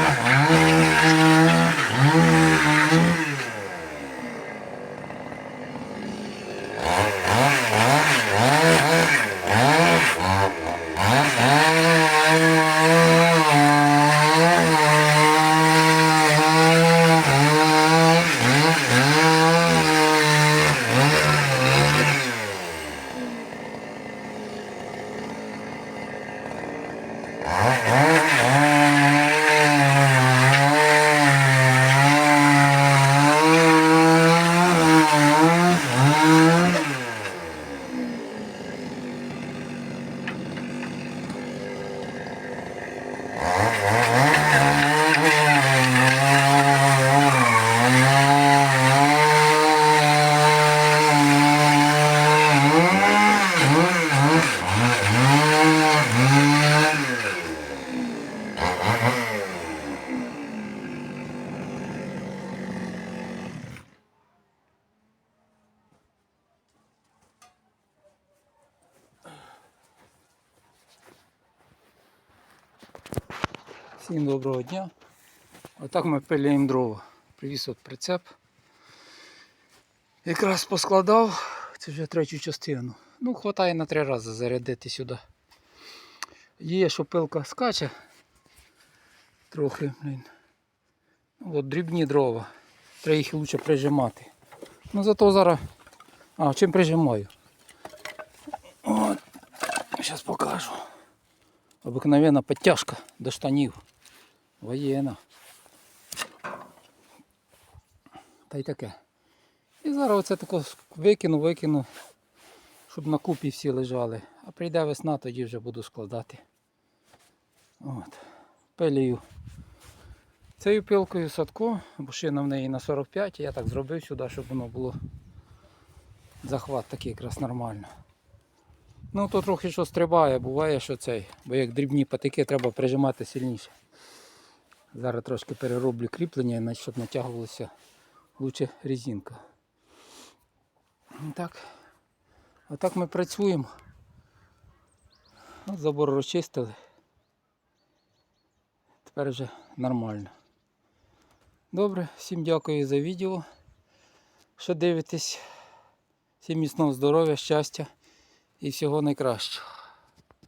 Ah, ah, ah. Всім доброго дня. Отак ми пиляємо дрова. Привіз от прицеп. Якраз поскладав, це вже третю частину. Ну, хватає на три рази зарядити сюди. Є, що пилка скаче трохи, блін. Ну, От дрібні дрова. Треба їх лучше прижимати. Ну зато зараз. А, чим прижимаю? От. Зараз покажу. Обикновенна підтяжка до штанів. Воєнна. Та й таке. І зараз оце тако викину, викину, щоб на купі всі лежали. А прийде весна, тоді вже буду складати. От. Пилію. Цією пилкою садко, бо шина в неї на 45, я так зробив сюди, щоб воно було захват такий якраз нормально. Ну то трохи що стрибає, буває, що цей, бо як дрібні патики треба прижимати сильніше. Зараз трошки перероблю кріплення, щоб натягувалася лучше резинка. Так. Отак ми працюємо. От забор розчистили. Тепер вже нормально. Добре, всім дякую за відео. Що дивитесь. Всім міцного здоров'я, щастя і всього найкращого.